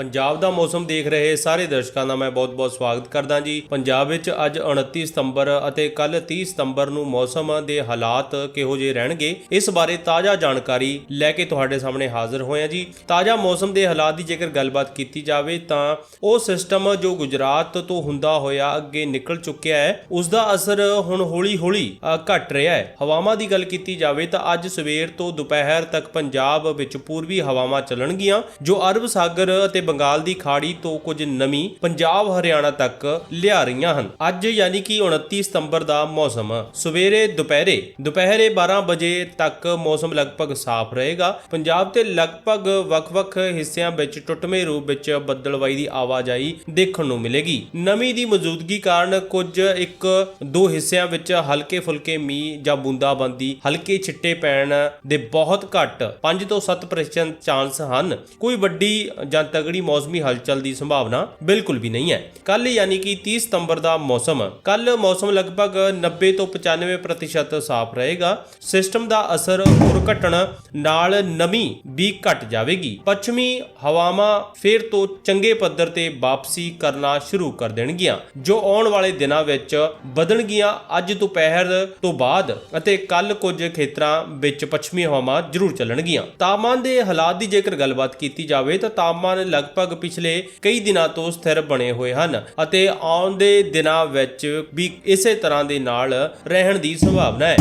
ਪੰਜਾਬ ਦਾ ਮੌਸਮ ਦੇਖ ਰਹੇ ਸਾਰੇ ਦਰਸ਼ਕਾਂ ਦਾ ਮੈਂ ਬਹੁਤ-ਬਹੁਤ ਸਵਾਗਤ ਕਰਦਾ ਜੀ। ਪੰਜਾਬ ਵਿੱਚ ਅੱਜ 29 ਸਤੰਬਰ ਅਤੇ ਕੱਲ 30 ਸਤੰਬਰ ਨੂੰ ਮੌਸਮ ਦੇ ਹਾਲਾਤ ਕਿਹੋ ਜਿਹੇ ਰਹਿਣਗੇ ਇਸ ਬਾਰੇ ਤਾਜ਼ਾ ਜਾਣਕਾਰੀ ਲੈ ਕੇ ਤੁਹਾਡੇ ਸਾਹਮਣੇ ਹਾਜ਼ਰ ਹੋਇਆ ਜੀ। ਤਾਜ਼ਾ ਮੌਸਮ ਦੇ ਹਾਲਾਤ ਦੀ ਜੇਕਰ ਗੱਲਬਾਤ ਕੀਤੀ ਜਾਵੇ ਤਾਂ ਉਹ ਸਿਸਟਮ ਜੋ ਗੁਜਰਾਤ ਤੋਂ ਹੁੰਦਾ ਹੋਇਆ ਅੱਗੇ ਨਿਕਲ ਚੁੱਕਿਆ ਹੈ ਉਸ ਦਾ ਅਸਰ ਹੁਣ ਹੌਲੀ-ਹੌਲੀ ਅ, ਘਟ ਰਿਹਾ ਹੈ। ਹਵਾਵਾਂ ਦੀ ਗੱਲ ਕੀਤੀ ਜਾਵੇ ਤਾਂ ਅੱਜ ਸਵੇਰ ਤੋਂ ਦੁਪਹਿਰ ਤੱਕ ਪੰਜਾਬ ਵਿੱਚ ਪੂਰਬੀ ਹਵਾਵਾਂ ਚੱਲਣਗੀਆਂ ਜੋ ਅਰਬ ਸਾਗਰ ਅਤੇ ਬੰਗਾਲ ਦੀ ਖਾੜੀ ਤੋਂ ਕੁਝ ਨਮੀ ਪੰਜਾਬ ਹਰਿਆਣਾ ਤੱਕ ਲਿਆ ਰਹੀਆਂ ਹਨ। ਅੱਜ ਯਾਨੀ ਕਿ 29 ਸਤੰਬਰ ਦਾ ਮੌਸਮ। ਸਵੇਰੇ, ਦੁਪਹਿਰੇ ਦੁਪਹਿਰੇ 12 ਵਜੇ ਤੱਕ ਮੌਸਮ ਲਗਭਗ ਸਾਫ਼ ਰਹੇਗਾ। ਪੰਜਾਬ ਤੇ ਲਗਭਗ ਵੱਖ-ਵੱਖ ਹਿੱਸਿਆਂ ਵਿੱਚ ਟੁੱਟਵੇਂ ਰੂਪ ਵਿੱਚ ਬੱਦਲਵਾਈ ਦੀ ਆਵਾਜਾਈ ਦੇਖਣ ਨੂੰ ਮਿਲੇਗੀ। ਨਮੀ ਦੀ ਮੌਜੂਦਗੀ ਕਾਰਨ ਕੁਝ ਇੱਕ ਦੋ ਹਿੱਸਿਆਂ ਵਿੱਚ ਹਲਕੇ ਫੁਲਕੇ ਮੀਂਹ ਜਾਂ ਬੂੰਦਾਬੰਦੀ, ਹਲਕੇ ਛਿੱਟੇ ਪੈਣ ਦੇ ਬਹੁਤ ਘੱਟ 5 ਤੋਂ 7% ਚਾਂਸ ਹਨ। ਕੋਈ ਵੱਡੀ ਜਾਂ ਤਗੜੀ ਮੌਸਮੀ ਹਲਚਲ ਦੀ ਸੰਭਾਵਨਾ ਬਿਲਕੁਲ ਵੀ ਨਹੀਂ ਹੈ। ਕੱਲ ਯਾਨੀ ਕਿ 30 ਸਤੰਬਰ ਦਾ ਮੌਸਮ ਕੱਲ ਮੌਸਮ ਲਗਭਗ 90 ਤੋਂ 95% ਸਾਫ਼ ਰਹੇਗਾ। ਸਿਸਟਮ ਦਾ ਅਸਰ ਹੋਰ ਘਟਣ ਨਾਲ ਨਮੀ ਵੀ ਘਟ ਜਾਵੇਗੀ। ਪੱਛਮੀ ਹਵਾਵਾਂ ਫੇਰ ਤੋਂ ਚੰਗੇ ਪੱਧਰ ਤੇ ਵਾਪਸੀ ਕਰਨਾ ਸ਼ੁਰੂ ਕਰ ਦੇਣਗੀਆਂ, ਜੋ ਆਉਣ ਵਾਲੇ ਦਿਨਾਂ ਵਿੱਚ ਵਧਣਗੀਆਂ ਅੱਜ ਦੁਪਹਿਰ ਤੋਂ ਬਾਅਦ ਅਤੇ ਕੱਲ ਕੁਝ ਖੇਤਰਾਂ ਵਿੱਚ ਪੱਛਮੀ ਹਵਾਵਾਂ ਜ਼ਰੂਰ ਚੱਲਣਗੀਆਂ। ਤਾਪਮਾਨ ਦੇ ਹਾਲਾਤ ਦੀ ਜੇਕਰ ਗੱਲਬਾਤ ਕੀਤੀ ਜਾਵੇ ਤਾਂ ਤਾਪਮਾਨ ਲਗਭਗ ਪਿਛਲੇ ਕਈ ਦਿਨਾਂ ਤੋਂ ਸਥਿਰ ਬਣੇ ਹੋਏ ਹਨ ਅਤੇ ਆਉਣ ਦੇ ਦਿਨਾਂ ਵਿੱਚ ਵੀ ਇਸੇ ਤਰ੍ਹਾਂ ਦੇ ਨਾਲ ਰਹਿਣ ਦੀ ਸੰਭਾਵਨਾ ਹੈ।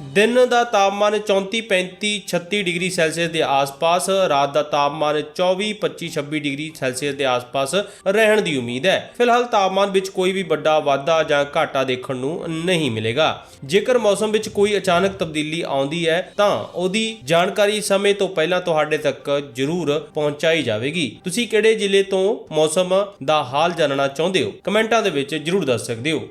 ਦਿਨ ਦਾ ਤਾਪਮਾਨ 34 35 36 ਡਿਗਰੀ ਸੈਲਸੀਅਸ ਦੇ ਆਸ-ਪਾਸ, ਰਾਤ ਦਾ ਤਾਪਮਾਨ 24 25 26 ਡਿਗਰੀ ਸੈਲਸੀਅਸ ਦੇ ਆਸ-ਪਾਸ ਰਹਿਣ ਦੀ ਉਮੀਦ ਹੈ। ਫਿਲਹਾਲ ਤਾਪਮਾਨ ਵਿੱਚ ਕੋਈ ਵੀ ਵੱਡਾ, ਵਾਧਾ ਜਾਂ ਘਾਟਾ ਦੇਖਣ ਨੂੰ ਨਹੀਂ ਮਿਲੇਗਾ। ਜੇਕਰ ਮੌਸਮ ਵਿੱਚ ਕੋਈ ਅਚਾਨਕ ਤਬਦੀਲੀ ਆਉਂਦੀ ਹੈ, ਤਾਂ ਉਹਦੀ ਜਾਣਕਾਰੀ ਸਮੇਂ ਤੋਂ ਪਹਿਲਾਂ ਤੁਹਾਡੇ ਤੱਕ ਜ਼ਰੂਰ ਪਹੁੰਚਾਈ ਜਾਵੇਗੀ। ਤੁਸੀਂ ਕਿਹੜੇ ਜ਼ਿਲ੍ਹੇ ਤੋਂ ਮੌਸਮ ਦਾ ਹਾਲ ਜਾਣਨਾ ਚਾਹੁੰਦੇ ਹੋ? ਕਮੈਂਟਾਂ ਦੇ ਵਿੱਚ ਜ਼ਰੂਰ ਦੱਸ ਸਕਦੇ ਹੋ।